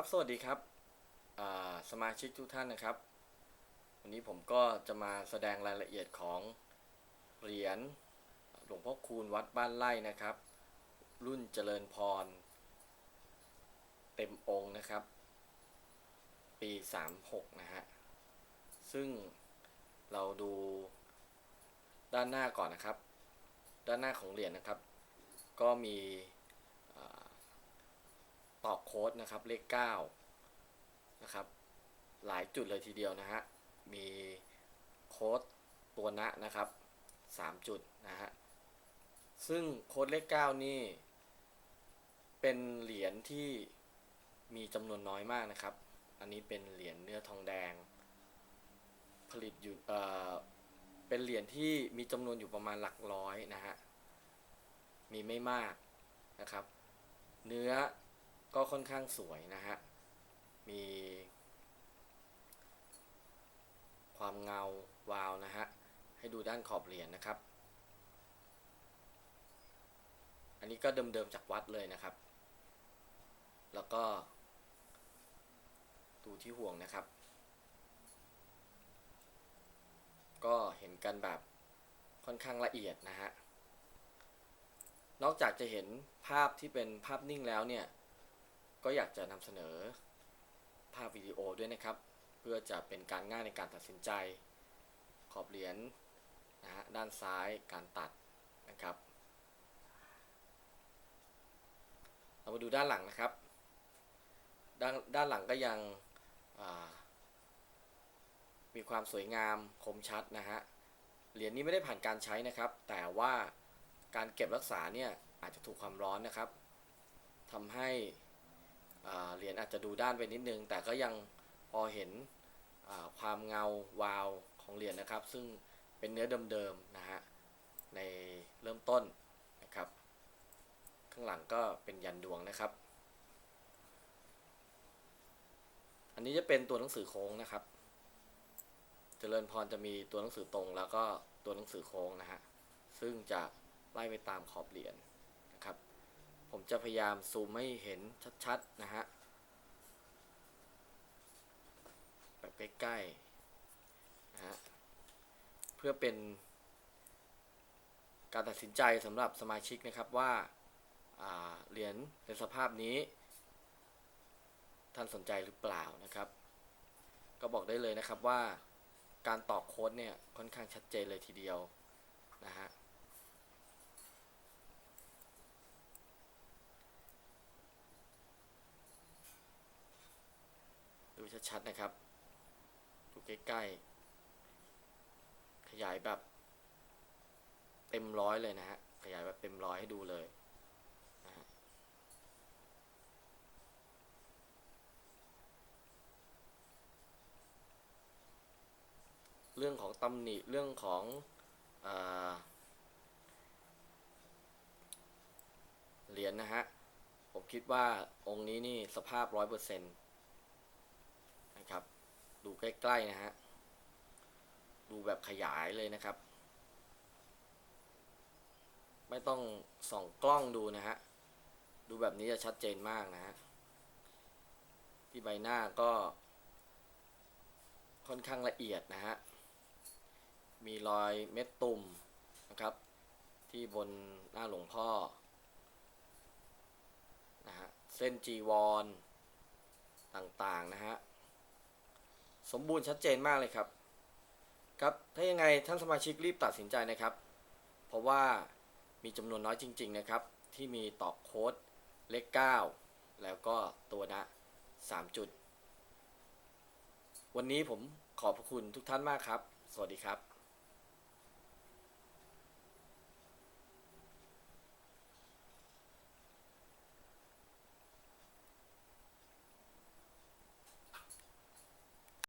ครับ สวัสดีครับ สมาชิกทุกท่านนะครับ วันนี้ผมก็จะมาแสดงรายละเอียดของเหรียญหลวงพ่อคูณวัดบ้านไร่นะครับ รุ่นเจริญพร เต็มองค์นะครับ ปี 36 นะฮะ ซึ่งเราดูด้านหน้าก่อนนะครับ ด้านหน้าของเหรียญนะครับ ก็มีา ตอกโค้ดนะครับเลข9นะครับหลายจุดเลยทีเดียวนะฮะมีโค้ดตัวนะนะครับ3จุดนะฮะซึ่งโค้ดเลข9นี่เป็นเหรียญที่มีจำนวนน้อยมากนะครับ อันนี้เป็นเหรียญเนื้อทองแดง ผลิตอยู่เอ่อเป็นเหรียญที่มีจำนวนอยู่ประมาณหลักร้อยนะฮะ มีไม่มากนะครับ เนื้อ ก็ค่อนข้างสวยนะฮะ มี ความเงาวาวนะฮะ ให้ดูด้านขอบเหรียญนะครับ อันนี้ก็เดิมๆจากวัดเลยนะครับ แล้วก็ ดูที่ห่วงนะครับ ก็เห็นกันแบบค่อนข้างละเอียดนะฮะนอกจากจะเห็นภาพที่เป็นภาพนิ่งแล้วเนี่ย ก็อยากจะนำเสนอภาพวิดีโอด้วยนะครับ เพื่อจะเป็นการง่ายในการตัดสินใจ ขอบเหรียญนะฮะด้านซ้ายการตัดนะครับ เรามาดูด้านหลังนะครับ ด้านด้านหลังก็ยังมีความสวยงามคมชัดนะฮะเหรียญนี้ไม่ได้ผ่านการใช้นะครับ แต่ว่าการเก็บรักษาเนี่ยอาจจะถูกความร้อนนะครับทำให้ อาจจะดูด้านไปนิดนึง แต่ก็ยังพอเห็นความเงาวาวของเหรียญนะครับ ซึ่งเป็นเนื้อเดิมๆนะฮะในเริ่มต้นนะครับ ข้างหลังก็เป็นยันดวงนะครับ อันนี้จะเป็นตัวหนังสือโค้งนะครับเจริญพรจะมีตัวหนังสือตรง แล้วก็ตัวหนังสือโค้งนะฮะซึ่งจะไล่ไปตามขอบเหรียญนะครับ ผมจะพยายามซูมให้เห็นชัดๆนะฮะ แบบ ใกล้ๆนะฮะเพื่อเป็นการตัดสินใจสำหรับสมาชิกนะครับว่าาเหรียญในสภาพนี้ ท่านสนใจหรือเปล่านะครับ ก็บอกได้เลยนะครับว่าการตอกโค้ดเนี่ยค่อนข้างชัดเจนเลยทีเดียวนะฮะดูชัดๆนะครับ ดูใกล้ๆ ขยายแบบ เต็มร้อยเลยนะฮะ ขยายแบบเต็มร้อยให้ดูเลยนะฮะเรื่องของตำหนิเรื่องของอเหรียญนะฮะ ผมคิดว่าองค์นี้นี่สภาพร้อยเปอร์เซ็นต์นะครับ ใกล้ๆนะฮะ ดูแบบขยายเลยนะครับ ไม่ต้องส่องกล้องดูนะฮะ ดูแบบนี้จะชัดเจนมากนะฮะ ที่ใบหน้าก็ค่อนข้างละเอียดนะฮะ มีรอยเม็ดตุ่มนะครับ ที่บนหน้าหลวงพ่อนะฮะ เส้นจีวรต่างๆนะฮะ สมบูรณ์ชัดเจนมากเลยครับ ครับ ถ้ายังไงท่านสมาชิกรีบตัดสินใจนะครับ เพราะว่ามีจำนวนน้อยจริง ๆ นะครับ ที่มีตอกโค้ดเลข 9 แล้วก็ตัวนะ 3 จุด วันนี้ผมขอบพระคุณทุกท่านมากครับ สวัสดีครับ